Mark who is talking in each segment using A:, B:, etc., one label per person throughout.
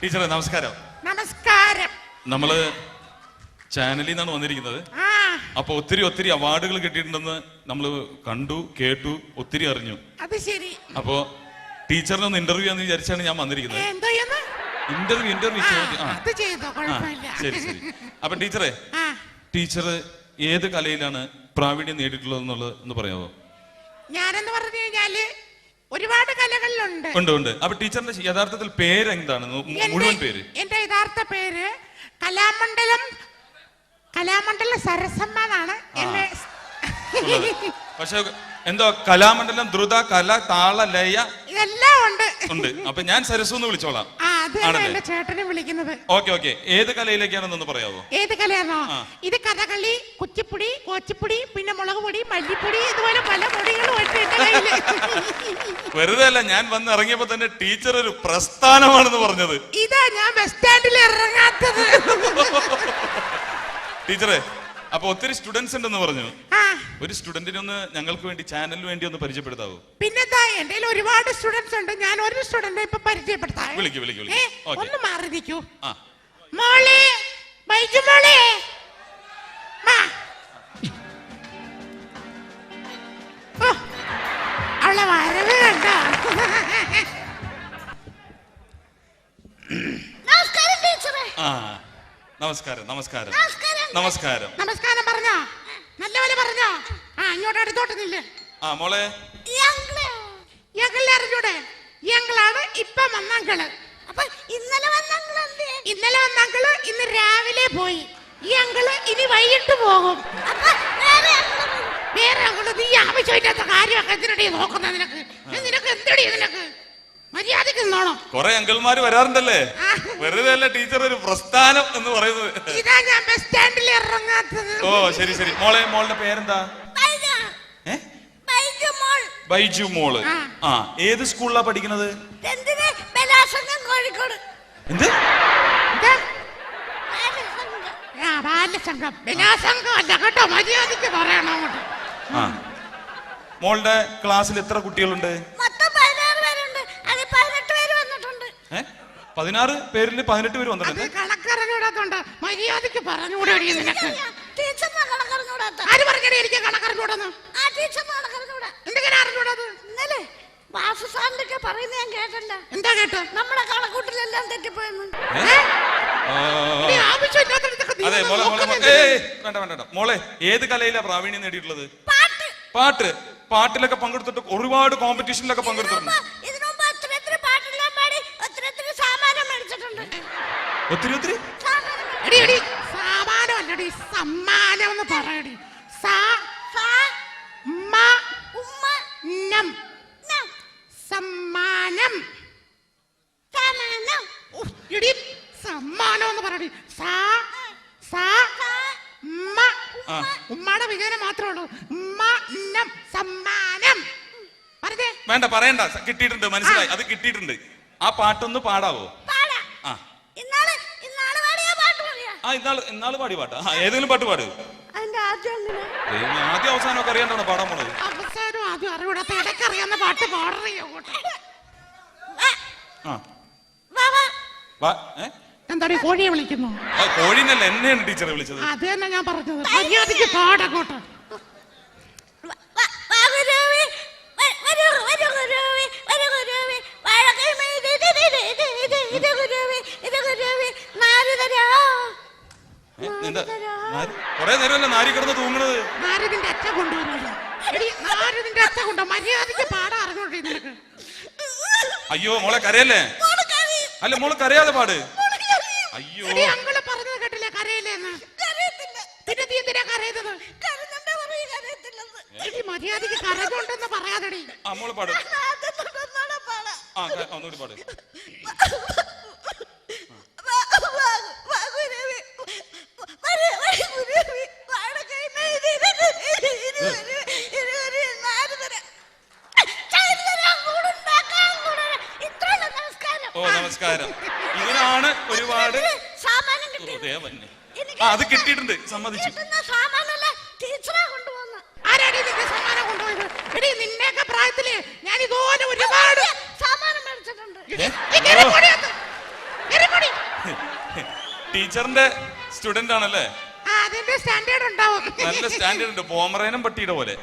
A: ടീച്ചറെ നമസ്കാരം.
B: നമസ്കാരം.
A: നമ്മൾ ചാനലിൽ നിന്നാണ് വന്നിരിക്കുന്നത്. അപ്പൊ ഒത്തിരി ഒത്തിരി അവാർഡുകൾ കിട്ടിയിട്ടുണ്ടെന്ന് നമ്മൾ കണ്ടു കേട്ടു ഒത്തിരി അറിഞ്ഞു.
B: അത് ശരി.
A: അപ്പോ ടീച്ചറിനെ ഒന്ന് ഇന്റർവ്യൂ ചെയ്യാന്ന് വിചാരിച്ചാണ് ഞാൻ വന്നിരിക്കുന്നത്? ഇന്റർവ്യൂ ഇന്റർവ്യൂ ശരി ശരി. അപ്പൊ ടീച്ചറെ ടീച്ചർ ഏത് കലയിലാണ് പ്രാവീണ്യം നേടിയിട്ടുള്ളത് എന്നുള്ളത് ഒന്ന് പറയാമോ
B: ഞാനെന്ന് പറഞ്ഞു കഴിഞ്ഞാൽ ഒരുപാട് കലകളിലുണ്ട്.
A: ഉണ്ട് ഉണ്ട്. അപ്പൊ ടീച്ചറിന്റെ യഥാർത്ഥത്തിൽ പേര് എന്താണ് മുഴുവൻ പേര്.
B: എന്റെ യഥാർത്ഥ പേര് കലാമണ്ഡലം കലാമണ്ഡല സരസമ്മ എന്നാണ് എന്റെ
A: പക്ഷെ എന്തോ കലാമണ്ഡലം ദ്രുത കല താള ലയ
B: ഇതെല്ലാം ഉണ്ട്.
A: ഉണ്ട്. അപ്പൊ ഞാൻ സരസു എന്ന് വിളിച്ചോളാം. ആണല്ലേ?
B: ചേട്ടനെ വിളിക്കുന്നത്.
A: Okay okay. ഏത് കലയിലേക്കാണെന്നൊന്ന് പറയാവോ?
B: ഏത് കലയാണോ? ഇത് കഥകളി കുച്ചിപ്പുടി കോച്ചിപ്പുടി പിന്നെ മുളക് പൊടി മല്ലിപ്പൊടി ഇതുപോലെ പല പൊടികളും ഉണ്ട് എന്റെ കയ്യിൽ.
A: വെറുതെ അല്ല ഞാൻ വന്ന് ഇറങ്ങിയപ്പോ തന്നെ ടീച്ചർ ഒരു പ്രസ്ഥാനമാണെന്ന് പറഞ്ഞത്.
B: ഇതാ ഞാൻ ബസ് സ്റ്റാൻഡിൽ ഇറങ്ങാത്തത്.
A: ടീച്ചറെ അപ്പൊ ഒത്തിരി സ്റ്റുഡൻസ് ഉണ്ടെന്ന് പറഞ്ഞു. ഒരു സ്റ്റുഡന്റിനെ ഒന്ന് ഞങ്ങൾക്ക് വേണ്ടി ചാനലിന് വേണ്ടി ഒന്ന് പരിചയപ്പെടുത്താവോ?
B: പിന്നെന്താ എന്റെ ഒരുപാട് സ്റ്റുഡൻസ് ഉണ്ട്. ഞാൻ ഒരു സ്റ്റുഡന്റ് ഇപ്പൊ പരിചയപ്പെടുത്താം.
A: വിളിക്കൂ, വിളിക്കൂ.
B: ഒന്ന് മാറി നിൽക്കൂ.
A: ആ.
B: മോളെ ബൈജു മോളെ.
C: നമസ്കാരം ടീച്ചറെ.
A: ആ നമസ്കാരം നമസ്കാരം.
C: നമസ്കാരം.
A: നമസ്കാരം.
B: പറഞ്ഞോ? നല്ലപോലെ പറഞ്ഞോ? ആ ഇങ്ങോട്ട് അടുത്തോട്ട് നില്ല്.
A: ആ മോളെ.
C: ഞങ്ങൾ
B: ഞങ്ങളെ അറിഞ്ഞൂടെ? ഞങ്ങളാണ് ഇപ്പൊ വന്നങ്കൾ.
C: അപ്പൊ ഇന്നലെ വന്നങ്ങൾ
B: ഇന്നലെ വന്നങ്കൾ ഇന്ന് രാവിലെ പോയി. ഈ അങ്കിൾ ഇനി വൈകിട്ട് പോകും.
C: വേറെ
B: അങ്കിൾ നീ ആവശ്യമില്ലാത്ത കാര്യമൊക്കെ എന്തിനടി നോക്കുന്നത് നിനക്ക്? നിനക്ക് എന്തടി നിനക്ക് മര്യാദയ്ക്ക് നിന്നോണം?
A: കൊറേ അങ്കിൾമാര് വരാറുണ്ടല്ലേ? വെറുതെ അല്ല ടീച്ചർ ഒരു പ്രസ്ഥാനം എന്ന് പറയുന്നത്.
B: ഇതാ ഞാൻ ബസ് സ്റ്റാൻഡിൽ ഇറങ്ങാത്തത്.
A: ഓ ശരി ശരി. മോളെ മോളുടെ പേരെന്താ?
C: ബൈജ, ബൈജു മോൾ.
A: ബൈജു മോൾ.
B: ആ.
A: ഏത് സ്കൂളിലാ പഠിക്കുന്നത്?
C: കോഴിക്കോട്.
A: എന്ത്?
C: ബാലസംഘം.
B: ബാലസംഘം അല്ല കേട്ടോ. മര്യാദയ്ക്ക് പറയണോ അങ്ങോട്ട്.
A: ആ. മോളുടെ ക്ലാസ്സിൽ എത്ര കുട്ടികളുണ്ട്?
C: പതിനാറ്
A: പേരിൽ പതിനെട്ട് പേര് വന്നിട്ടുണ്ട്.
B: മര്യാദയ്ക്ക് പറഞ്ഞുകൂടി ആര് എനിക്ക് കണക്കറിഞ്ഞൂടെന്ന്?
C: ഇന്നലെ വാസു സാറിന്റെ പറയുന്ന ഞാൻ കേട്ടല്ല.
B: എന്താ കേട്ടോ?
C: നമ്മുടെ കണക്കൂട്ടിലെല്ലാം തെറ്റിപ്പോയെന്ന്.
A: അതെ മോളെ മോളെ മോളെ.
B: നോക്കുന്നുണ്ട്.
A: വേണ്ട വേണ്ട വേണ്ട. മോളെ ഏത് കലയിലാ പ്രാവീണ്യം നേടിയിട്ടുള്ളത്?
C: പാട്ട്.
A: പാട്ട്. പാട്ടിലൊക്കെ പങ്കെടുത്തിട്ട് ഒരുപാട് കോമ്പറ്റീഷനിലൊക്കെ പങ്കെടുത്തിട്ടുണ്ട്.
C: ഒത്തിരി ഒത്തിരി സമ്മാനം ഒത്തിരി ഒത്തിരി സാമാനം മേടിച്ചിട്ടുണ്ട്
A: ഒത്തിരി ഒത്തിരി
C: സാമാനം മേടി-
B: എടി എടി സാമാനം അല്ലടി സമ്മാനം എന്ന് പറയടി സാ
C: സാ-
B: മ
C: ഉമ്മ
B: നം
C: നം.
B: സമ്മാനം
C: സാമാനം.
B: ഉഫ്, എടി സമ്മാനം എന്ന് പറയടി സാ സാ
C: സാ-
B: മ
A: ആ
B: ഉമ്മയുടെ വിജയനം മാത്രമേ ഉള്ളൂ ഉമ്മ നം സമ്മാനം പറഞ്ഞേ
A: വേണ്ട പറയണ്ട. കിട്ടിയിട്ടുണ്ട് മനസ്സിലായി. അത് കിട്ടിയിട്ടുണ്ട്. ആ പാട്ടൊന്ന് പാടാവോ?
C: പാടാം.
A: ആ. ഇന്നാൾ ഇന്നാൾ പാടി പാട്ട്. ആ ഏതെങ്കിലും പാട്ട് പാട്.
C: ആദ്യം
A: അവസാനമൊക്കെ അറിയാണ്ടാണ് പാടാൻ പോണത്?
B: അവസാനം ആദ്യം അറിവിടാത്ത ഇടയ്ക്ക് അറിയാവുന്ന പാട്ട് പാടറിയോ എന്താടി കോഴിയെ വിളിക്കുന്നു?
A: കോഴിന്നല്ല എന്നെയാണ് ടീച്ചറെ വിളിച്ചത്.
B: അത് തന്നെ ഞാൻ പറഞ്ഞത്.
A: മര്യാദയ്ക്ക് നാരി- കൊറേ നേരമല്ലേ നാരി കിടന്ന് തൂങ്ങണത്?
B: നാരദിന്റെ അച്ഛൻ കൊണ്ടുവരുമല്ലോ എടി നാരദിന്റെ അച്ഛൻ കൊണ്ടോ? മര്യാദയ്ക്ക് പാടാ അറിഞ്ഞോട്ടെ നിനക്ക്.
A: അയ്യോ മോളെ കരയല്ലേ. അല്ല മോൾ കരയാതെ പാട്. അയ്യോ.
B: എടി അങ്ങൾ പറഞ്ഞത് കേട്ടില്ലേ? കരയില്ലേന്ന്. പിന്നെ നീ എന്തിനാ കരയുന്നത്? മര്യാദയ്ക്ക് കരകൊണ്ടെന്ന് പറയാതെടി.
A: ആ മോൾ പാടാം. ആ ഒന്നുകൂടി പാട്
C: വാ- വാ- വാ ഗുരുവേ. വരൂ, വരൂ ഗുരുവേ. വാഴക്കൈമേ ഇത് ഇത് ഇത് ഇത് ഇത് ഗുരുവേ. ഇത് ഗുരുവേ. നാല് തരാം. ചായ തരാം. കൂടുണ്ടാക്കാം, കൂടുണ്ടാക്കാം. ഇത്രയുള്ളൂ. നമസ്കാരം.
A: ഓ നമസ്കാരം. ഇതിനാണ് ഒരുപാട് ദേവന്നെ ആ അത് കിട്ടിയിട്ടുണ്ട്. സമ്മതിച്ചു.
B: നിന്നെയൊക്കെ പ്രായത്തിൽ ഞാൻ ഇതുപോലെ ഒരുപാട്.
A: ടീച്ചറിന്റെ സ്റ്റുഡന്റ് ആണല്ലേ?
B: സ്റ്റാൻഡേർഡ് ഉണ്ടാവും.
A: നല്ല സ്റ്റാൻഡേർഡ് ഉണ്ട്. പോമറേനും പട്ടിയുടെ പോലെ.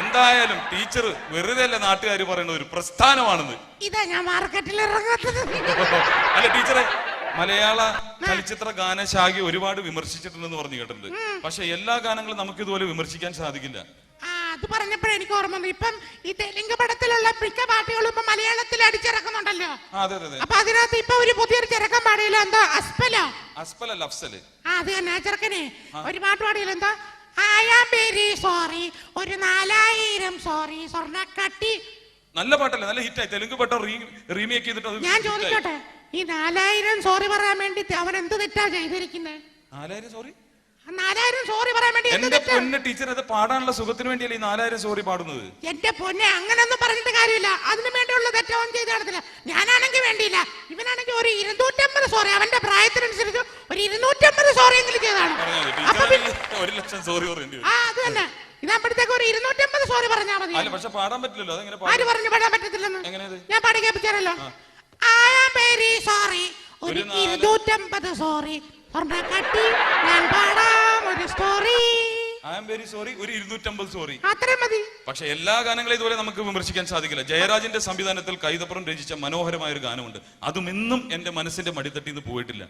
A: എന്തായാലും ടീച്ചർ വെറുതെ അല്ല നാട്ടുകാർ പറയുന്ന ഒരു പ്രസ്ഥാനമാണെന്ന്.
B: ഇതാ ഞാൻ മാർക്കറ്റിൽ ഇറങ്ങാത്തത്.
A: അല്ല ടീച്ചറെ മലയാള ചലച്ചിത്ര ഗാനശാഖ ഒരുപാട് വിമർശിച്ചിട്ടുണ്ടെന്ന് പറഞ്ഞു കേട്ടിട്ടുണ്ട്. പക്ഷെ എല്ലാ ഗാനങ്ങളും നമുക്ക് ഇതുപോലെ വിമർശിക്കാൻ സാധിക്കില്ല.
B: അത് പറഞ്ഞപ്പോഴേ എനിക്ക് ഓർമ്മ വന്നു. ഇപ്പം ഈ തെലുങ്ക് പടത്തിലുള്ള മിക്ക പാട്ടുകളും ഇപ്പൊ മലയാളത്തിൽ അടിച്ചിറക്കുന്നുണ്ടല്ലോ.
A: ആ അതെ അതെ അതെ.
B: അപ്പൊ അതിനകത്ത് ഇപ്പൊ ഒരു പുതിയൊരു ചെറുക്കൻ പാടിയല്ലോ എന്തോ അസ്പലോ?
A: അസ്പല അഫ്സൽ
B: ആ അത് തന്നെ ആ ചെറുക്കനെ. ഒരു പാട്ട് പാടിയല്ലോ എന്തോ? ഐ ആം വെരി സോറി ഒരു നാലായിരം സോറി സ്വർണക്കട്ടി.
A: നല്ല പാട്ടല്ലേ നല്ല ഹിറ്റായി. തെലുങ്ക് പാട്ട് റീമേക്ക് ചെയ്തിട്ട് അത്
B: ഞാൻ
A: hit ആയി.
B: ചോദിച്ചോട്ടെ ഈ നാലായിരം സോറി പറയാൻ വേണ്ടി അവൻ എന്ത് തെറ്റാ ചെയ്തിരിക്കുന്നത്
A: നാലായിരം സോറി?
B: നാലായിരം സോറി പറയാൻ വേണ്ടി
A: എന്റെ പൊന്നെ ടീച്ചർ അത് പാടാനുള്ള സുഖത്തിന് വേണ്ടിയല്ലേ ഈ നാലായിരം സോറി പാടുന്നത്?
B: എന്റെ പൊന്നെ അങ്ങനൊന്നും പറഞ്ഞിട്ട് കാര്യമില്ല. അതിനു വേണ്ടിയുള്ള തെറ്റവും ചെയ്ത് നടത്തില്ല. ഞാനാണെങ്കിൽ വേണ്ടിയില്ല. ഇവനാണെങ്കിൽ ഒരു ഇരുന്നൂറ്റമ്പത് സോറി അവന്റെ പ്രായത്തിനനുസരിച്ച് ഒരു ഇരുന്നൂറ്റമ്പത് സോറി എങ്കിലും ചെയ്താണ്
A: ഒരു ലക്ഷം സോറി പറയേണ്ടി
B: ആ അത് തന്നെ. ഇതാകുമ്പോഴത്തേക്ക് ഒരു ഇരുന്നൂറ്റമ്പത് സോറി പറഞ്ഞാൽ മതി.
A: പക്ഷെ പാടാൻ പറ്റില്ലല്ലോ.
B: ആര് പറഞ്ഞു പാടാൻ പറ്റത്തില്ലെന്ന്? ഞാൻ പാടി കേൾപ്പിച്ചാലോ ആ.
A: പേരി വെരി സോറി ഒരു ഇരുന്നൂറ്റമ്പത് സോറി പക്ഷെ എല്ലാ ഗാനങ്ങളും ഇതുവരെ നമുക്ക് വിമർശിക്കാൻ സാധിക്കില്ല. ജയരാജിന്റെ സംവിധാനത്തിൽ കൈതപ്പുറം രചിച്ച മനോഹരമായ ഒരു ഗാനമുണ്ട്. അതും ഇന്നും എന്റെ മനസ്സിന്റെ മടിത്തട്ടി നിന്ന് പോയിട്ടില്ല.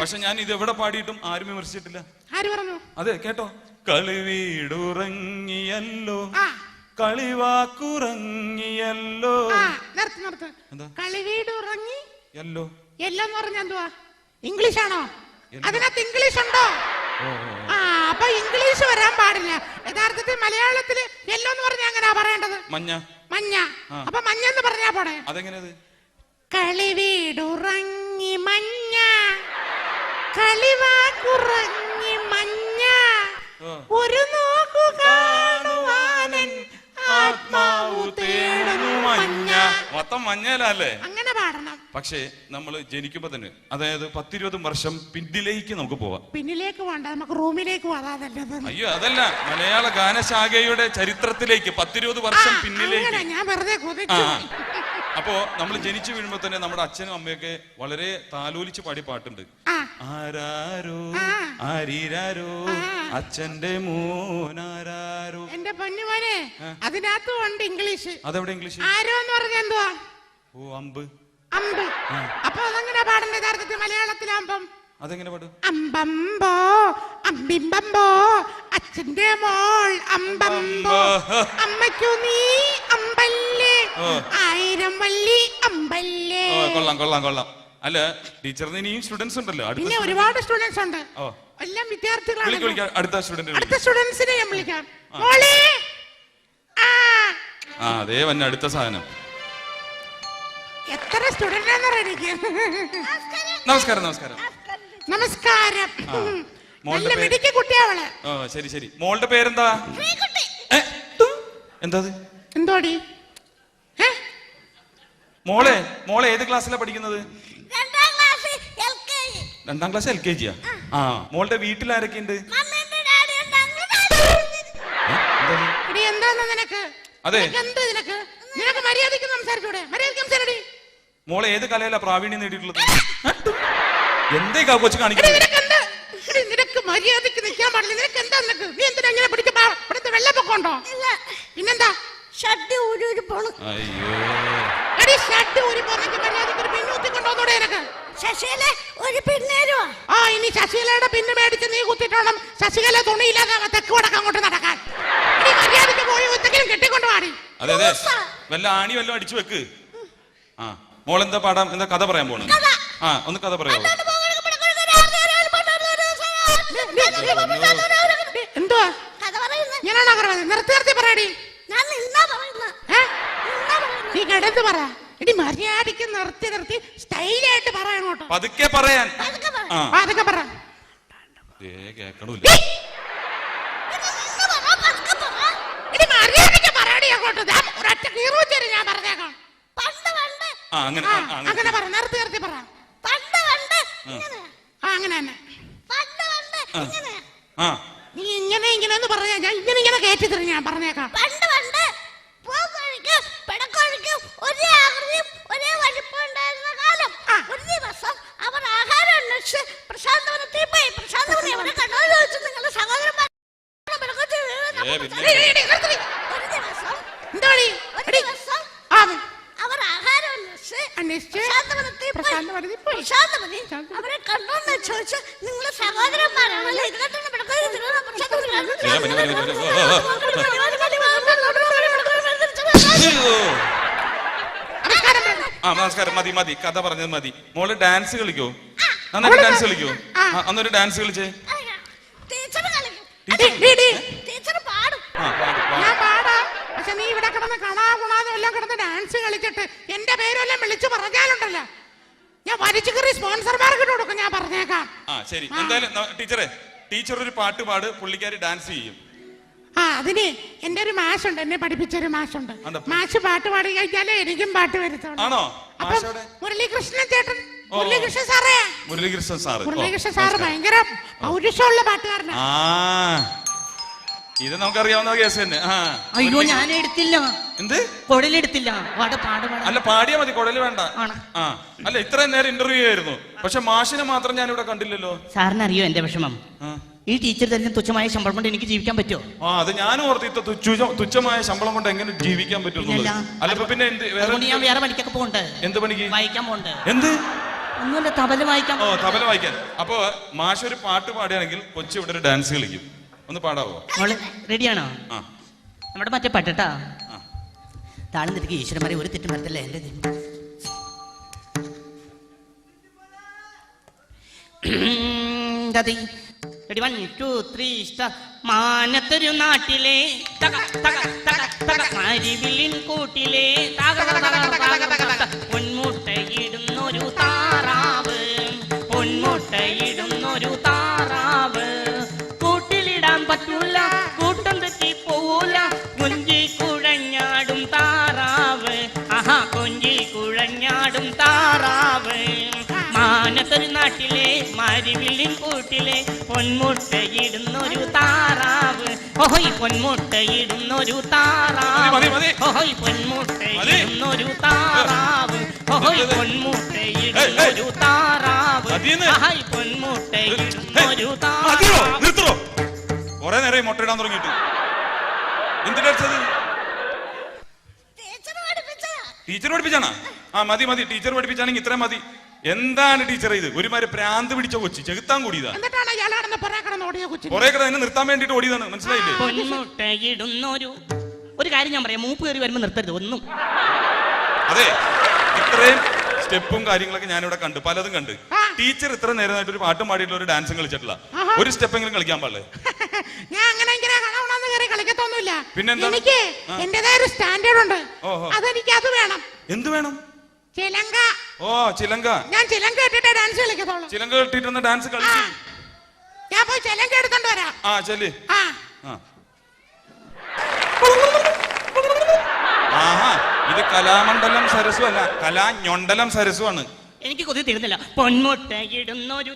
A: പക്ഷെ ഞാൻ ഇത് എവിടെ പാടിയിട്ടും ആരും വിമർശിച്ചിട്ടില്ല.
B: ആര് പറഞ്ഞു?
A: അതെ കേട്ടോ. കളിവീടുറങ്ങിയല്ലോ. കളിവാക്കുറങ്ങിയല്ലോ.
B: കളിവീടുറങ്ങി എല്ലോ എല്ലോ
A: എന്ന്
B: പറഞ്ഞാ ഉറങ്ങി
A: യല്ലോ
B: എല്ലാം പറഞ്ഞ എന്തുവാ? ഇംഗ്ലീഷ് ആണോ അതിനകത്ത് ഇംഗ്ലീഷ് ഉണ്ടോ ആ അപ്പൊ ഇംഗ്ലീഷ് വരാൻ പാടില്ല. യഥാർത്ഥത്തിൽ മലയാളത്തിൽ യെല്ലോ എന്ന് പറഞ്ഞാ എങ്ങനെയാ പറയേണ്ടത്?
A: മഞ്ഞ.
B: മഞ്ഞ. അപ്പൊ മഞ്ഞ എന്ന് പറഞ്ഞാ പോടെ
A: കളി
B: വീടുറങ്ങി മഞ്ഞ. കളിവാക്കുറങ്ങി മഞ്ഞ. ഒരു നോക്കു കാണുവാനൻ ആത്മാവു തേടുന്നു മഞ്ഞ.
A: മൊത്തം മഞ്ഞലല്ലേ
B: അങ്ങനെ പാടണം.
A: പക്ഷേ നമ്മൾ ജനിക്കുമ്പോ തന്നെ അതായത് പത്തിരുപത് വർഷം പിന്നിലേക്ക് നമുക്ക് പോവാം.
B: പിന്നിലേക്ക് വേണ്ട നമുക്ക് റൂമിലേക്ക്
A: അയ്യോ അതല്ല മലയാള ഗാനശാഖയുടെ ചരിത്രത്തിലേക്ക് പത്തിരുപത് വർഷം പിന്നിലേക്ക്.
B: ഞാൻ വെറുതെ
A: അപ്പോ നമ്മൾ ജനിച്ചു വീഴുമ്പോ തന്നെ നമ്മുടെ അച്ഛനും അമ്മയൊക്കെ വളരെ താലോലിച്ച് പാടി പാട്ടുണ്ട്. ആരാരോ. ആരീരാരോ. അച്ഛന്റെ മോനാരാരോ.
B: എന്റെ പൊന്നുമോനെ അതിനകത്തും ഉണ്ട് ഇംഗ്ലീഷ്.
A: അതെവിടെ ഇംഗ്ലീഷ്?
B: ആരോ എന്ന് പറഞ്ഞ എന്തുവാ?
A: ഓ അമ്പ്.
B: അമ്പ്. അപ്പൊ അതെങ്ങനെ പാടണ്ട യഥാർത്ഥത്തിൽ മലയാളത്തിലാകുമ്പം
A: അതെങ്ങനെ പാടും?
B: അമ്പമ്പോ അമ്പിമ്പമ്പോ അച്ഛന്റെ മോൾ അമ്പമ്പോ. അമ്മയ്ക്കു നീ അമ്പല്ലേ? ആയിരം വള്ളി അമ്പല്ലേ?
A: കൊള്ളാം കൊള്ളാം കൊള്ളാം. അല്ല ടീച്ചറിന് ഇനിയും സ്റ്റുഡൻസ് ഉണ്ടല്ലോ.
B: പിന്നെ ഒരുപാട് സ്റ്റുഡൻസ് ഉണ്ട്. എല്ലാം വിദ്യാർത്ഥികളാണ്
A: അടുത്ത സ്റ്റുഡന്റ്
B: അടുത്ത സ്റ്റുഡൻസിനെ ഞാൻ വിളിക്കാം. മോളെ ആ
A: അതേ വന്നെ അടുത്ത സാധനം.
B: എത്ര സ്റ്റുഡന്റ് എനിക്ക്
A: നമസ്കാരം നമസ്കാരം.
B: നമസ്കാരം.
A: ആ. മോളുടെ പേര്?
B: മിടുക്കി കുട്ടിയാവൾ
A: ഓ ശരി ശരി. മോളുടെ പേരെന്താ? ഏ, എന്താ അത്?
B: എന്തോടി? ഏ?
A: മോളെ മോളെ ഏത് ക്ലാസ്സിലാ പഠിക്കുന്നത്?
C: രണ്ടാം ക്ലാസ് എൽ കെ ജി.
A: രണ്ടാം ക്ലാസ് എൽ കെ ജിയാ? ആ. മോളുടെ വീട്ടിൽ ആരൊക്കെ ഉണ്ട്
C: മമ്മിന്റെ ഡാഡി ഉണ്ട്. അങ്ങനെ
B: എടി എന്താന്ന് നിനക്ക്?
A: അതെ.
B: നിനക്ക് എന്ത് നിനക്ക്? നിനക്ക് മര്യാദയ്ക്ക് സംസാരിച്ചൂടെ? മര്യാദയ്ക്ക് സംസാരടി
A: മോളെ ഏത് കലയിലാ പ്രാവീണ്യം നേടിയിട്ടുള്ളത്? എന്തേ കാ കൊച്ചു കാണിക്കുന്നത്
B: നിനക്ക് നിൽക്കാൻ പാടില്ല. നിനക്ക് എന്താ നിനക്ക്? നീ എന്തിനാ ഇങ്ങനെ പിടിച്ച് പാ- ഇവിടുത്തെ വെള്ളപ്പൊക്കം ഉണ്ടോ?
C: ഇല്ല.
B: പിന്നെന്താ?
C: ഷഡ് ഊരി ഊരി പോണു.
A: അയ്യോ.
B: എടി ഊരി ഒരു നിനക്ക്.
C: പിന്നേരുവാ
B: ആ ഇനി ശശികലയുടെ പിന്ന് മേടിച്ച് നീ കുത്തിട്ടോണം ശശികല തുണിയില്ലാതെ തെക്ക് വടക്ക് അങ്ങോട്ട് നടക്കാൻ. നീ മര്യാദയ്ക്ക് പോയി ഒത്തെങ്കിലും കെട്ടിക്കൊണ്ട് പാടി
A: അതെ അതെ. വല്ല ആണി വല്ലതും അടിച്ചു വെക്ക്. ആ. മോളെന്താ പാടാം? എന്താ കഥ പറയാൻ പോണ് ആ ഒന്ന് കഥ പറയാമോ
B: എന്തുവാ? ഞാനാണോ പറഞ്ഞത് നിർത്തി നിർത്തി പറയടി. നീ കിടന്ന് പറ. എടി മര്യാദയ്ക്ക് നിർത്തി നിർത്തി സ്റ്റൈലായിട്ട് പറ അങ്ങോട്ട്.
A: പതുക്കെ പറയാൻ.
C: പതുക്കെ പറ.
A: കേക്കണില്ല.
B: എടി മര്യാദയ്ക്ക് പറയടി അങ്ങോട്ട്. ഒരൊറ്റ കീറൂച്ചേരി ഞാൻ പറഞ്ഞേക്കാം.
C: പണ്ട്
A: ആ അങ്ങനെ
B: ആ,
A: ആ, ആ, അങ്ങനെ.
B: അങ്ങനെ പറ നിർത്തി നിർത്തി പറ.
C: പണ്ട് പണ്ട് ഇങ്ങനെ.
B: ആ അങ്ങനെ തന്നെ.
C: പണ്ട് പണ്ട് ഇങ്ങനെ.
A: ആ.
B: നീ ഇങ്ങനെ ഇങ്ങനെ എന്ന് പറഞ്ഞാ ഞാൻ ഇങ്ങനെ ഇങ്ങനെ കയറ്റി തരും ഞാൻ പറഞ്ഞേക്കാം.
C: പണ്ട് പോയി. അവരെ കണ്ടോന്ന് ചോദിച്ചു സഹോദരന്മാരാണല്ലോ.
B: നമസ്കാരം വേണം.
A: ആ നമസ്കാരം മതി മതി കഥ പറഞ്ഞത് മതി മോൾ ഡാൻസ് കളിക്കോ നന്നായിട്ട് ഡാൻസ് കളിക്കോ അന്നൊരു ഡാൻസ് കളിച്ചേ
C: ടീച്ചർ കളിക്കും
B: ഡി, ഡി, ഡി.
C: ടീച്ചർ പാടും
A: ആ പാട്, പാട്.
B: ഞാൻ പാടാം പക്ഷെ നീ ഇവിടെ കിടന്ന് കാണാ കുണാതെ എല്ലാം കിടന്ന് ഡാൻസ് കളിച്ചിട്ട് എന്റെ പേരെല്ലാം വിളിച്ചു പറഞ്ഞാലുണ്ടല്ലോ. ഞാൻ വലിച്ചു കയറി സ്പോൺസർമാർക്ക് കൊടുക്കും ഞാൻ പറഞ്ഞേക്കാം.
A: ആ ശരി. എന്തായാലും ടീച്ചറെ ടീച്ചർ ഒരു പാട്ട് പാട് പുള്ളിക്കാരി ഡാൻസ് ചെയ്യും.
B: ആ അതിന് എന്റെ ഒരു മാഷുണ്ട് എന്നെ പഠിപ്പിച്ചൊരു മാഷുണ്ട്? മാഷ് പാട്ട് പാടി കഴിഞ്ഞാലേ എനിക്കും പാട്ട് വരുത്തുള്ളൂ. മുരളീകൃഷ്ണൻ ചേട്ടൻ. മുരളീകൃഷ്ണൻ സാറേ.
A: മുരളീകൃഷ്ണൻ സാറ്.
B: മുരളീകൃഷ്ണൻ സാറ്. ഭയങ്കര പൗരുഷമുള്ള പാട്ടുകാരനാണ്
A: ഇത് നമുക്കറിയാവുന്ന കേസ് തന്നെ. ആ.
D: അയ്യോ ഞാൻ എടുത്തില്ല
A: എന്ത്?
D: കുടലെടുത്തില്ല.
A: അല്ല പാടിയാ മതി കുടൽ വേണ്ട. ആ. അല്ല ഇത്രയും നേരം ഇന്റർവ്യൂ ആയിരുന്നു പക്ഷെ മാഷിനെ മാത്രം ഞാൻ ഇവിടെ കണ്ടില്ലല്ലോ.
D: സാറിന് അറിയോ എന്റെ വിഷമം? ഈ ടീച്ചർ തന്നെ തുച്ഛമായ ശമ്പളം കൊണ്ട് എനിക്ക് ജീവിക്കാൻ പറ്റുമോ
A: ആ അത് ഞാൻ ഓർത്തി ഇത്ര തുച്ഛമായ ശമ്പളം കൊണ്ട് എങ്ങനെ ജീവിക്കാൻ പറ്റും. അല്ല പിന്നെ എന്ത് വേറെ
D: ഞാൻ വേറെ പണിക്കൊക്കെ പോകണ്ട്.
A: എന്ത് പണിക്ക്?
D: വായിക്കാൻ പോകണ്ട്.
A: എന്ത്?
D: ഒന്നുമില്ല തബല വായിക്കാൻ
A: ഓ തബല വായിക്കാൻ. അപ്പൊ മാഷ് ഒരു പാട്ട് പാടുകയാണെങ്കിൽ കൊച്ചു ഇവിടെ ഒരു ഡാൻസ് കളിക്കും. ഒന്ന് പാടാവോ?
D: മോൾ റെഡിയാണോ? നമ്മുടെ മറ്റേ പട്ടട്ടാ. താളം തിരികെ ഈശ്വരന്മാരെ ഒരു തെറ്റും വരത്തില്ല എന്റെ ഗതി. Ready one two three star മാനത്തൊരു നാട്ടിലെ തക തക തക തക മരിവിലിൻ കൂട്ടിലെ തക തക തക തക നാട്ടിലെ മരിവില്ലിൻ കൂട്ടിലെ പൊന്മുട്ടയിടുന്നൊരു താറാവ്. ഓഹോയ് പൊന്മുട്ടയിടുന്നൊരു താറാവ്. ഓഹോയ് പൊന്മുട്ടയിടുന്നൊരു താറാവ്. ഓഹോയ് പൊന്മുട്ടയിടുന്നൊരു താറാവ്. ആഹായ് പൊന്മുട്ടയിടുന്നൊരു താറാവ്.
A: നിർത്തോ കൊറേ നേരം മുട്ടയിടാൻ തുടങ്ങിയിട്ട്. എന്തിനാ അടിച്ചത്?
C: ടീച്ചർ പഠിപ്പിച്ചതാ.
A: ടീച്ചർ പഠിപ്പിച്ചാണോ? ആ മതി മതി. ടീച്ചർ പഠിപ്പിച്ചാണെങ്കിൽ ഇത്രയും മതി. എന്താണ് ടീച്ചർ ഇത്? ഒരുമാതിരി പ്രാന്ത് പിടിച്ച കൊച്ചി ചെകുത്താൻ കൂടിയതാ.
B: എന്നിട്ടാണ് പുറകെ കിടന്ന് ഓടിയ കൊച്ചി
A: കൊറേ എന്നെ നിർത്താൻ വേണ്ടിട്ട് ഓടിയതാണ് മനസ്സിലായില്ലേ?
D: പൊന്മുട്ടയിടുന്നൊരു ഒരു കാര്യം ഞാൻ പറയാം മൂപ്പ് കയറി വരുമ്പോ നിർത്തരുത് ഒന്നും.
A: അതെ ഇത്രയും സ്റ്റെപ്പും കാര്യങ്ങളൊക്കെ ഞാനിവിടെ കണ്ട് പലതും കണ്ട്. ടീച്ചർ ഇത്ര നേരമായിട്ട് ഒരു പാട്ടും പാടിയിട്ടുള്ള ഒരു ഡാൻസും കളിച്ചിട്ടില്ല. ഒരു സ്റ്റെപ്പെങ്കിലും കളിക്കാൻ പാടില്ലേ?
B: ഞാൻ അങ്ങനെ കളിക്കത്തൊന്നുമില്ല.
A: പിന്നെന്താണ്?
B: എനിക്ക് എന്റേതായ ഒരു സ്റ്റാൻഡേർഡ് ഉണ്ട്.
A: ഓഹോ.
B: അതെനിക്ക് അത് വേണം.
A: എന്ത് വേണം?
B: ചിലങ്ക.
A: ഓ ചിലങ്ക.
B: ഞാൻ ചിലങ്ക ഇട്ടിട്ട് ഡാൻസ് കളിക്കത്തുള്ളൂ.
A: ചിലങ്ക കെട്ടിയിരുന്ന ഡാൻസ് കളിച്ചു.
B: ഞാൻ പോയി ചിലങ്ക എടുത്തോണ്ട് വരാം.
A: ആ ചെല്ല്.
B: ആ.
A: ആ. ആഹാ ഇത് കലാമണ്ഡലം സരസു അല്ല കലാഞ്ഞൊണ്ടലം സരസു ആണ്.
D: എനിക്ക് കൊതി തീരുന്നില്ല. പൊന്മുട്ടയിടുന്നൊരു